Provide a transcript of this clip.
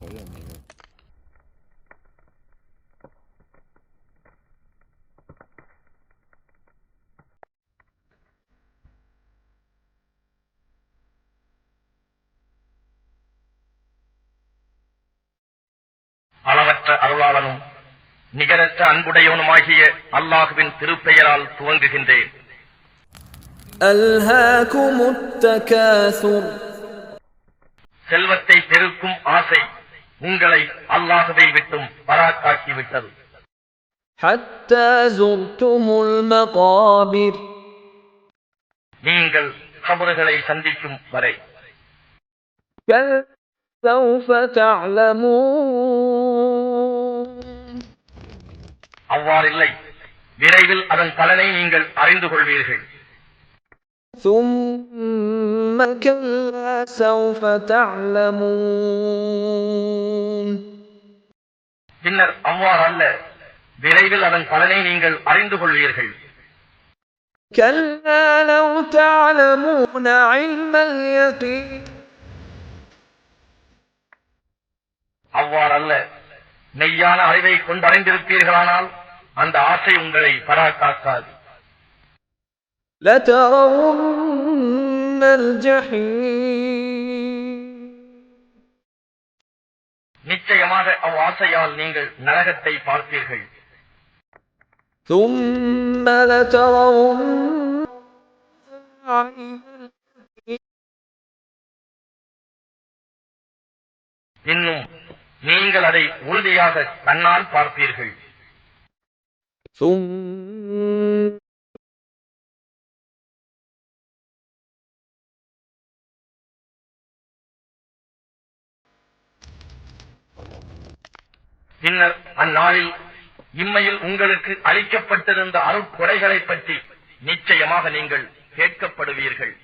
我也没有。அளவற்ற அருளாளனும் நிகரற்ற அன்புடையவனுமாகிய அல்லாஹுவின் திருப்பெயரால் துவங்குகின்றேன் செல்வத்தை பெருக்கும் ஆசை உங்களை அல்லாஹுவை விட்டும் பராக்காக்கி விட்டது حتى زرتم المقابر நீங்கள் கபறுகளை சந்திக்கும் வரை كلا سوف تعلمون அவ்வாறில்லை விரைவில் அதன் பலனை நீங்கள் அறிந்து கொள்வீர்கள் ثم كلا سوف تعلمون பின்னர் அவ்வாறு அல்ல விரைவில் அதன் பலனை நீங்கள் அறிந்து கொள்வீர்கள் كلا لو تعلمون علم اليقين அவ்வாறல்ல மெய்யான அறிவை கொண்டடைந்திருப்பீர்களானால் அந்த ஆசை உங்களை பராக்காக்காது لترون الجحيم நிச்சயமாக அவ்வாசையால் நீங்கள் நரகத்தை பார்ப்பீர்கள் ثم لترون عين اليقين இன்னும் நீங்கள் அதை உறுதியாக கண்ணால் பார்ப்பீர்கள் ثم பின்னர் அந்நாளில் இம்மையில் உங்களுக்கு அளிக்கப்பட்டிருந்த அருட்கொடைகளை பற்றி நிச்சயமாக நீங்கள் கேட்கப்படுவீர்கள்.